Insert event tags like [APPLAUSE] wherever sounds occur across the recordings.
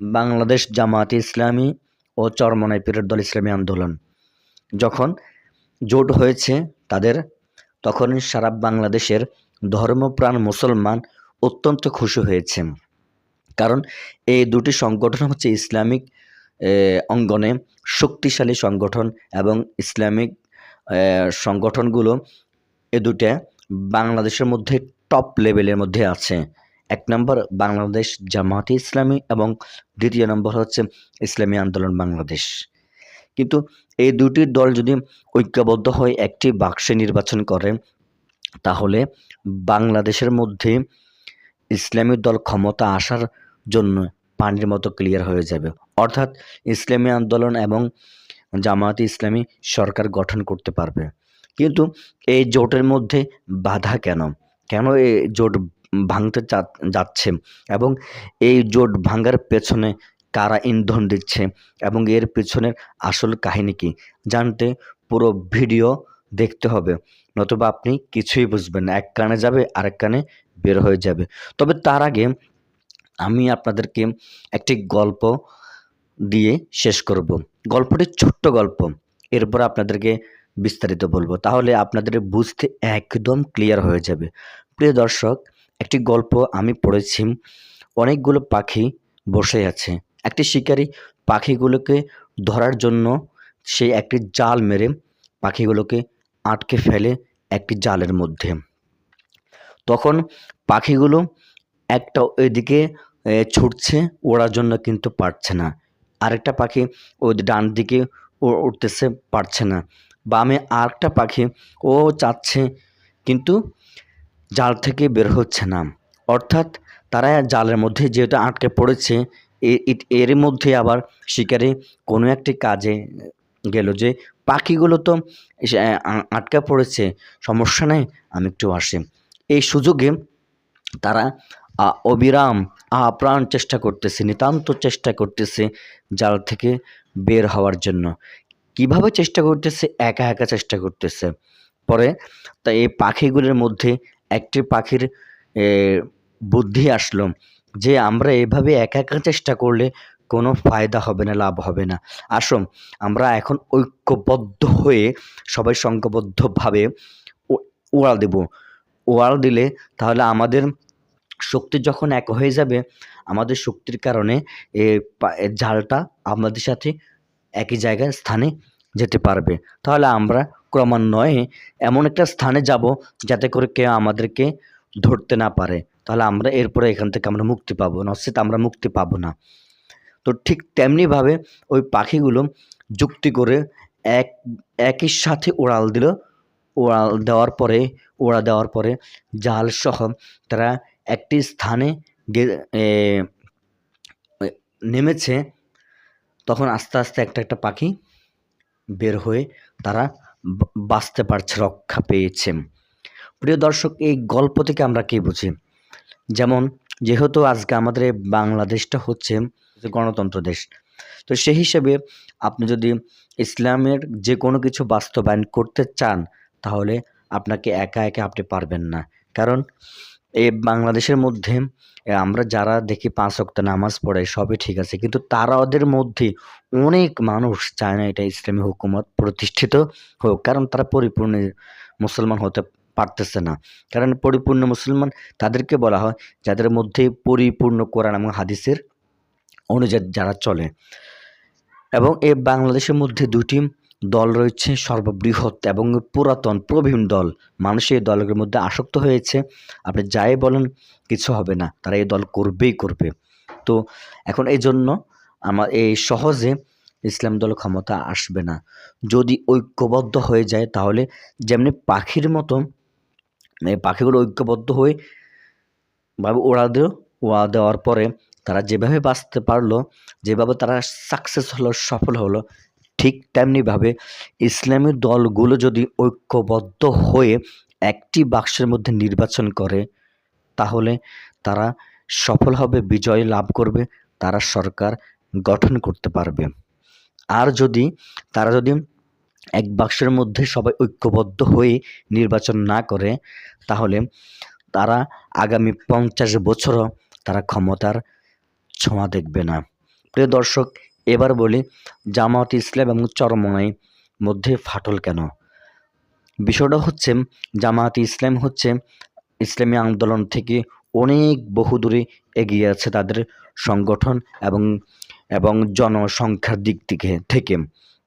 বাংলাদেশ জামায়াতে ইসলামী ও চরমনাই পীরের দল ইসলামী আন্দোলন। যখন জোট হয়েছে তাদের তখন সারা বাংলাদেশের ধর্মপ্রাণ মুসলমান অত্যন্ত খুশি হয়েছে। কারণ এই দুটি সংগঠন হচ্ছে ইসলামিক অঙ্গনে শক্তিশালী সংগঠন এবং ইসলামিক সংগঠনগুলো এ দুটা বাংলাদেশের মধ্যে টপ লেভেলের মধ্যে আছে। এক নম্বর বাংলাদেশ জামায়াতে ইসলামী এবং দ্বিতীয় নম্বর হচ্ছে ইসলামী আন্দোলন বাংলাদেশ। কিন্তু এই দুটি দল যদি ঐক্যবদ্ধ হয়ে একটি বাক্সে নির্বাচন করে, তাহলে বাংলাদেশের মধ্যে ইসলামী দল ক্ষমতা আসার জন্য পানির মতো ক্লিয়ার হয়ে যাবে। অর্থাৎ ইসলামী আন্দোলন এবং জামায়াতে ইসলামী সরকার গঠন করতে পারবে। কিন্তু এই জোটের মধ্যে বাধা কেন? কেন এই জোট ভাঙতে যাচ্ছে এবং এই জোট ভাঙার পেছনে কারা ইন্ধন দিচ্ছে এবং এর পেছনের আসল কাহিনী কি? জানতে পুরো ভিডিও দেখতে হবে, নতুবা আপনি কিছুই বুঝবেন এক কানে যাবে, আরেক কানে বের হয়ে যাবে। তবে তার আগে আমি আপনাদেরকে একটি গল্প দিয়ে শেষ করব। গল্পটি ছোট্ট গল্প, এরপর আপনাদেরকে বিস্তারিত বলব। তাহলে আপনাদের বুঝতে একদম ক্লিয়ার হয়ে যাবে। প্রিয় দর্শক একটি গল্প আমি পড়েছি। অনেকগুলো পাখি বসে আছে। একটি শিকারী পাখিগুলোকে ধরার জন্য সে একটি জাল মেরে পাখিগুলোকে আটকে ফেলে একটি জালের মধ্যে। তখন পাখিগুলো একটা ওইদিকে ছুটছে, ওড়ার জন্য কিন্তু পারছে না। আরেকটা পাখি ওই ডান দিকে উঠতেছে, পারছে না। বামে আরেকটা পাখি ও চাচ্ছে, কিন্তু জাল থেকে বের হচ্ছে না। অর্থাৎ তারা জালের মধ্যে যেহেতু আটকে পড়েছে এর মধ্যে আবার শিকারি কোনো একটি কাজে গেল যে পাখিগুলো তো আটকা পড়েছে। সমস্যা নেই, আমি একটু আসি। এই সুযোগে তারা অবিরাম আপ্রাণ চেষ্টা করতেছে, নিতান্ত চেষ্টা করতেছে জাল থেকে বের হওয়ার জন্য। কীভাবে চেষ্টা করতেছে? একা একা চেষ্টা করতেছে। পরে তা এই পাখিগুলোর মধ্যে একটি পাখির বুদ্ধি আসলো যে আমরা এভাবে একা একা চেষ্টা করলে কোনো ফায়দা হবে না, লাভ হবে না। আসুন, আমরা এখন ঐক্যবদ্ধ হয়ে সবাই সংঘবদ্ধভাবে ও- ওড়াল দেব। ওড়াল দিলে তাহলে আমাদের শক্তি যখন এক হয়ে যাবে, আমাদের শক্তির কারণে জালটা আমাদের সাথে একই জায়গায় স্থানে যেতে পারবে। তাহলে আমরা ক্রমান্বয়ে এমন একটা স্থানে যাব যাতে করে কেউ আমাদেরকে ধরতে না পারে। তাহলে আমরা এরপরে এখান থেকে আমরা মুক্তি পাবো নচেত আমরা মুক্তি পাবো না। তো ঠিক তেমনিভাবে ওই পাখিগুলো যুক্তি করে এক, একই সাথে ওড়াল দিল। ওড়াল দেওয়ার পরে, উড়া দেওয়ার পরে জাল সহ তারা একটি স্থানে নেমেছে। তখন আস্তে আস্তে একটা একটা পাখি বের হয়ে তারা বাঁচতে পারছে, রক্ষা পেয়েছে। প্রিয় দর্শক, এই গল্প থেকে আমরা কী বুঝি? যেমন, যেহেতু আজকে আমাদের বাংলাদেশটা হচ্ছে গণতন্ত্র দেশ, তো সেই হিসেবে আপনি যদি ইসলামের যে কোনো কিছু বাস্তবায়ন করতে চান, তাহলে আপনাকে একা একা আপনি পারবেন না। কারণ এই বাংলাদেশের মধ্যে আমরা যারা দেখি পাঁচ ওয়াক্ত নামাজ পড়ে, সবই ঠিক আছে। কিন্তু তারা ওদের মধ্যে অনেক মানুষ চায় না এটা ইসলামী হুকুমত প্রতিষ্ঠিত হোক। কারণ তারা পরিপূর্ণ মুসলমান হতে পারতেছে না। কারণ পরিপূর্ণ মুসলমান তাদেরকে বলা হয় যাদের মধ্যে পরিপূর্ণ কোরআন এবং হাদিসের অনুযায়ী যারা চলে। এবং এই বাংলাদেশের মধ্যে দুটি দল রয়েছে সর্ববৃহৎ এবং পুরাতন প্রবীণ দল। মানুষ এই দলের মধ্যে আসক্ত হয়েছে। আপনি যাই বলেন, কিছু হবে না। তারা এই দল করবেই করবে। তো এখন এই জন্য আমার এই সহজে ইসলাম দল ক্ষমতা আসবে না। যদি ঐক্যবদ্ধ হয়ে যায়, তাহলে যেমনি পাখির মতো পাখিগুলো ঐক্যবদ্ধ হয়ে ভাবে ওড়া দিল ওড়া দেওয়ার পরে তারা যেভাবে বাঁচতে পারল, যেভাবে তারা সাকসেস হলো, সফল হলো ঠিক তেমনিভাবে ইসলামী দলগুলো যদি ঐক্যবদ্ধ হয়ে একটি বাক্সের মধ্যে নির্বাচন করে, তাহলে তারা সফল হবে, বিজয় লাভ করবে, তারা সরকার গঠন করতে পারবে। আর যদি, তারা যদি এক বাক্সের মধ্যে সবাই ঐক্যবদ্ধ হয়ে নির্বাচন না করে, তাহলে তারা আগামী পঞ্চাশ বছরও তারা ক্ষমতার ছোঁয়া দেখবে না। প্রিয় দর্শক এবার বলি জামাত ইসলাম এবং চরমনাই মধ্যে ফাটল কেন? বিষয়টা হচ্ছে জামাত ইসলাম হচ্ছে ইসলামী আন্দোলন থেকে অনেক বহুদূরে এগিয়ে আছে তাদের সংগঠন এবং এবং জনসংখ্যার দিক থেকে থেকে।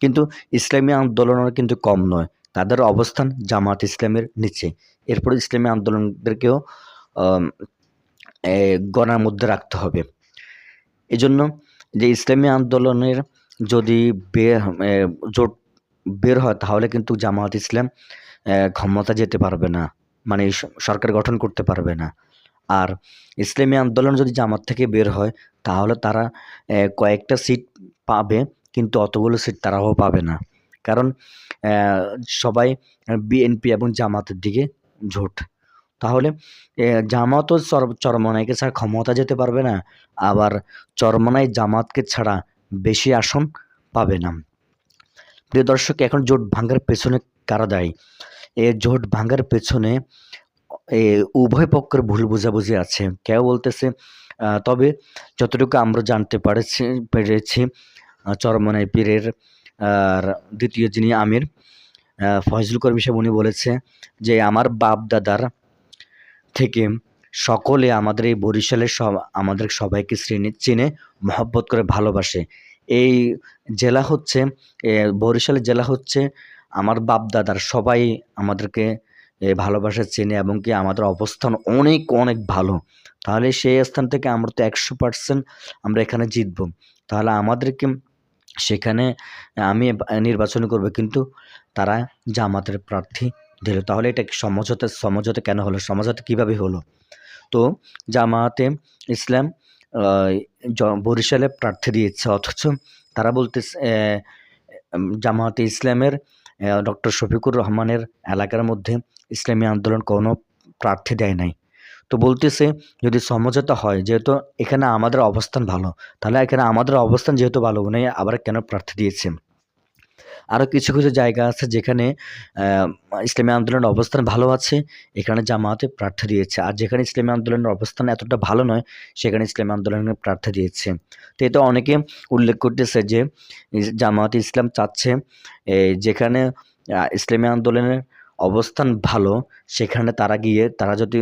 কিন্তু ইসলামী আন্দোলনের কিন্তু কম নয়, তাদের অবস্থান জামাত ইসলামের নিচে। এরপরে ইসলামী আন্দোলনদেরকেও গণার মধ্যে রাখতে হবে। এজন্য যে ইসলামী আন্দোলনের যদি বের জোট বের হয়, তাহলে কিন্তু জামাত ইসলাম ক্ষমতা যেতে পারবে না। মানে সরকার গঠন করতে পারবে না। আর ইসলামী আন্দোলন যদি জামাত থেকে বের হয়, তাহলে তারা কয়েকটা সিট পাবে, কিন্তু অতগুলো সিট তারাও পাবে না। কারণ সবাই বিএনপি এবং জামাতের দিকে ঝোট তাহলে জামাতও চর- চরমনাইকে ছাড়া ক্ষমতা যেতে পারবে না। আবার চরমনাই জামাতকে ছাড়া বেশি আসন পাবে না। প্রিয় দর্শক, এখন জোট ভাঙার পেছনে কারা দায়ী? এ, জোট ভাঙার পেছনে, এ, উভয় পক্ষের ভুল বোঝাবুঝি আছে। কেউ বলতেছে তবে যতটুকু আমরা জানতে পারেছি, পেরেছি চরমনাই পীরের, আর দ্বিতীয় যিনি আমির ফয়জুল করিম সাহেব, উনি বলেছে যে, আমার বাপ দাদার থেকে সকলে আমাদের এই বরিশালের সব, আমাদের সবাইকে শ্রেণি, চিনে মহব্বত করে ভালোবাসে। এই জেলা হচ্ছে বরিশালের জেলা হচ্ছে আমার বাপ দাদার সবাই আমাদেরকে ভালোবাসা, চেনে এবং কি আমাদের অবস্থান অনেক অনেক ভালো। তাহলে সেই স্থান থেকে আমরা তো একশো পার্সেন্ট আমরা এখানে জিতব। তাহলে আমাদেরকে সেখানে আমি নির্বাচন করব, কিন্তু তারা জামাতের প্রার্থী দিল তাহলে এটা সমঝোতা সমঝোতা কেন হলো? সমঝোতা কীভাবে হলো? তো জামাতে ইসলাম বরিশালে প্রার্থী দিয়েছে অথচ তারা বলতেছে আহ, জামাতে ইসলামের ডক্টর শফিকুর রহমানের এলাকার মধ্যে ইসলামী আন্দোলন কোনো প্রার্থী দেয় নাই। তো বলতেছে যদি সমঝোতা হয় যেহেতু এখানে আমাদের অবস্থান ভালো তাহলে এখানে আমাদের অবস্থান যেহেতু ভালো উনি আবার কেন প্রার্থী দিয়েছে আরও কিছু কিছু জায়গা আছে যেখানে ইসলামী আন্দোলনের অবস্থান ভালো আছে, এখানে জামাতে প্রার্থী দিয়েছে। আর যেখানে ইসলামী আন্দোলনের অবস্থান এতটা ভালো নয়, সেখানে ইসলামী আন্দোলনের প্রার্থী দিয়েছে। তো এটা অনেকে উল্লেখ করতেছে যে জামাতে ইসলাম চাচ্ছে যেখানে ইসলামী আন্দোলনের অবস্থান ভালো, সেখানে তারা গিয়ে, তারা যদি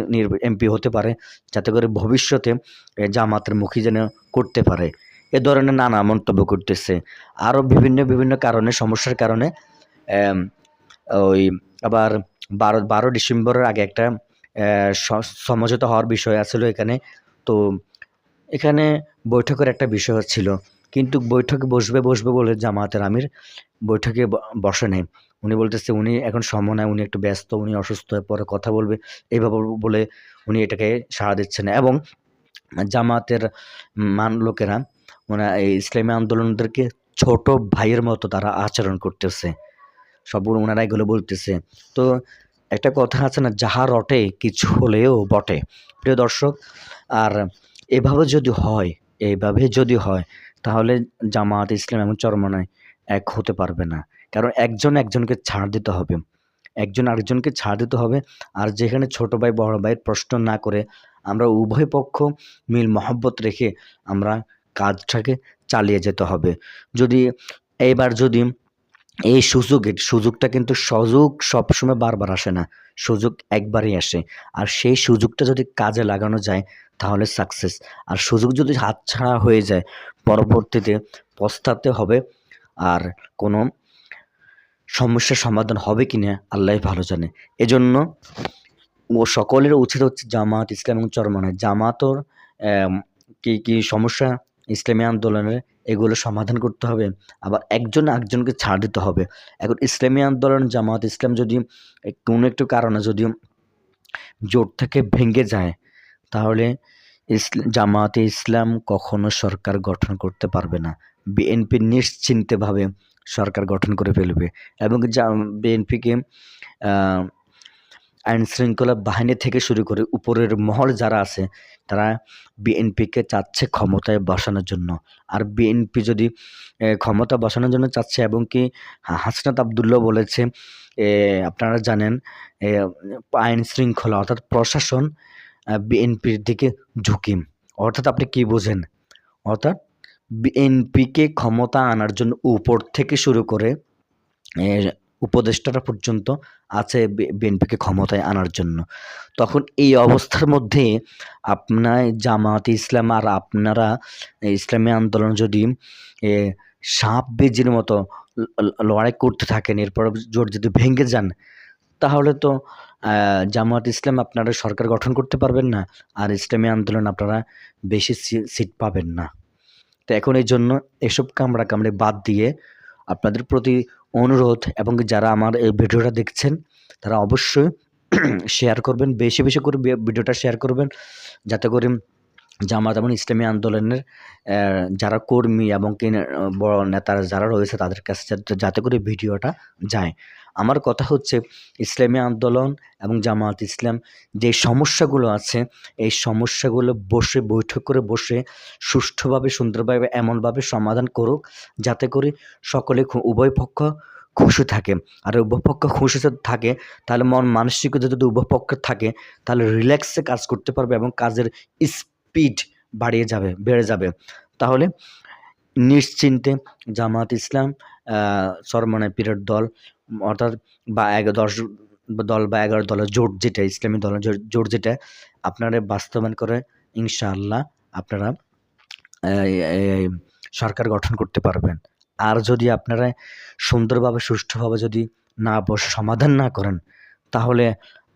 এমপি হতে পারে, যাতে করে ভবিষ্যতে জামাতের মুখী যেন করতে পারে। এ ধরনের নানা মন্তব্য করতেছে। আরও বিভিন্ন বিভিন্ন কারণে, সমস্যার কারণে ওই আবার বারো বারো ডিসেম্বরের আগে একটা সমঝোতা হওয়ার বিষয় আছিল এখানে। তো এখানে বৈঠকের একটা বিষয় ছিল কিন্তু বৈঠকে বসবে বসবে বলে জামাতের আমির বৈঠকে বসে নেই। উনি বলতেছে, উনি এখন সময় নাই, উনি একটু ব্যস্ত, উনি অসুস্থ হয়ে পরে কথা বলবে। এইভাবে বলে উনি এটাকে সাড়া দিচ্ছেন। এবং জামাতের মান, লোকেরা মানে এই ইসলামী আন্দোলনদেরকে ছোট ভাইয়ের মতো তারা আচরণ করতেছে। সব ওনারা এগুলো বলতেছে। তো একটা কথা আছে না, যাহা রটে কিছু হলেও বটে। প্রিয় দর্শক, আর এভাবে যদি হয়, এইভাবে যদি হয়, তাহলে জামাত ইসলাম এবং চরমনায় এক হতে পারবে না। কারণ একজন একজনকে ছাড় দিতে হবে। একজন আরেকজনকে ছাড় দিতে হবে। আর যেখানে ছোট ভাই, বড় ভাইয়ের প্রশ্ন না করে, আমরা উভয় পক্ষ মিল মহব্বত রেখে আমরা কাজটাকে চালিয়ে যেতে হবে। যদি এইবার যদি এই সুযোগের সুযোগটা কিন্তু সুযোগ সবসময় বারবার আসে না। সুযোগ একবারই আসে। আর সেই সুযোগটা যদি কাজে লাগানো যায়, তাহলে সাকসেস আর সুযোগ যদি হাতছাড়া হয়ে যায়, পরবর্তীতে পস্তাতে হবে। আর কোনো সমস্যার সমাধান হবে কি না, আল্লাহ ভালো জানে। এজন্য ও সকলের উচিত হচ্ছে জামাত ইসলাম এবং চরমনায় জামাতর কি কি সমস্যা? ইসলামী আন্দোলনের এগুলো সমাধান করতে হবে, আবার একজন একজনকে ছাড় দিতে হবে। এখন ইসলামী আন্দোলন জামাত ইসলাম যদি কোনো একটু কারণে যদি জোট থেকে ভেঙে যায়, তাহলে জামাতে ইসলাম কখনো সরকার গঠন করতে পারবে না। বিএনপি নিশ্চিন্তভাবে সরকার গঠন করে ফেলবে এবং যা বিএনপিকে আইন শৃঙ্খলা বাহিনী থেকে শুরু করে উপরের মহল যারা আছে, তারা বিএনপিকে চাচ্ছে ক্ষমতায় বসানোর জন্য। আর বিএনপি যদি ক্ষমতা বসানোর জন্য চাচ্ছে এবং কি হাসনাত আবদুল্লাহ বলেছে আপনারা জানেন আইন শৃঙ্খলা অর্থাৎ প্রশাসন বিএনপির দিকে ঝুঁকি। অর্থাৎ আপনি কি বোঝেন? অর্থাৎ বিএনপিকে ক্ষমতা আনার জন্য উপর থেকে শুরু করে উপদেষ্টারা পর্যন্ত আছে বিএনপিকে ক্ষমতায় আনার জন্য। তখন এই অবস্থার মধ্যে আপনার জামায়াতে ইসলাম আর আপনারা ইসলামী আন্দোলন যদি সাপ বেজির মতো লড়াই করতে থাকেন, এরপর জোট যদি ভেঙে যান, তাহলে তো আ জামায়াত ইসলাম আপনারা সরকার গঠন করতে পারবেন না। আর ইসলামী আন্দোলন আপনারা বেশি সিট পাবেন না। তো এখন এই জন্য এসব কামড়া কামড়ে বাদ দিয়ে আপনাদের প্রতি অনুরোধ এবং যারা আমার এই ভিডিওটা দেখছেন, তারা অবশ্যই [CLEARS THROAT] শেয়ার করবেন। বেশি, বেশি করে ভিডিওটা শেয়ার করবেন। যাতে করে জামাত এবং ইসলামী আন্দোলনের যারা কর্মী এবং কি বড় নেতারা যারা রয়েছে তাদের কাছে যাতে করে ভিডিওটা যায়। আমার কথা হচ্ছে ইসলামী আন্দোলন এবং জামায়াত ইসলাম যে সমস্যাগুলো আছে, এই সমস্যাগুলো বসে বৈঠক করে বসে সুষ্ঠুভাবে সুন্দরভাবে এমনভাবে সমাধান করুক, যাতে করে সকলে উভয় পক্ষ খুশি থাকে। আর উভয় পক্ষ খুশি থাকে, তাহলে মন মানসিকতা যদি উভয় পক্ষের থাকে, তাহলে রিল্যাক্সে কাজ করতে পারবে এবং কাজের স্পিড বাড়িয়ে যাবে বেড়ে যাবে। তাহলে নিশ্চিন্তে জামায়াত ইসলাম চরমনাই পীরের দল অর্থাৎ বা এগ ১০ দল বা ১১ দলের জোট যেটা ইসলামী দলের জোট যেটা আপনারা বাস্তবায়ন করে ইনশাআল্লাহ আপনারা সরকার গঠন করতে পারবেন। আর যদি আপনারা সুন্দরভাবে সুষ্ঠুভাবে যদি না বসে সমাধান না করেন, তাহলে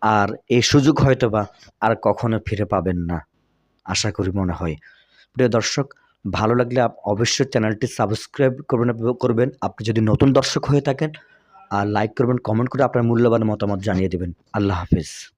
আর এই সুযোগ হয়তোবা আর কখনো ফিরে পাবেন না। আশা করি মনে হয়। প্রিয় দর্শক, ভালো লাগলে অবশ্যই চ্যানেলটি সাবস্ক্রাইব করবেন করবেন। আপনি যদি নতুন দর্শক হয়ে থাকেন, আর লাইক করবেন, কমেন্ট করে আপনার মূল্যবান মতামত জানিয়ে দেবেন আল্লাহ হাফেজ।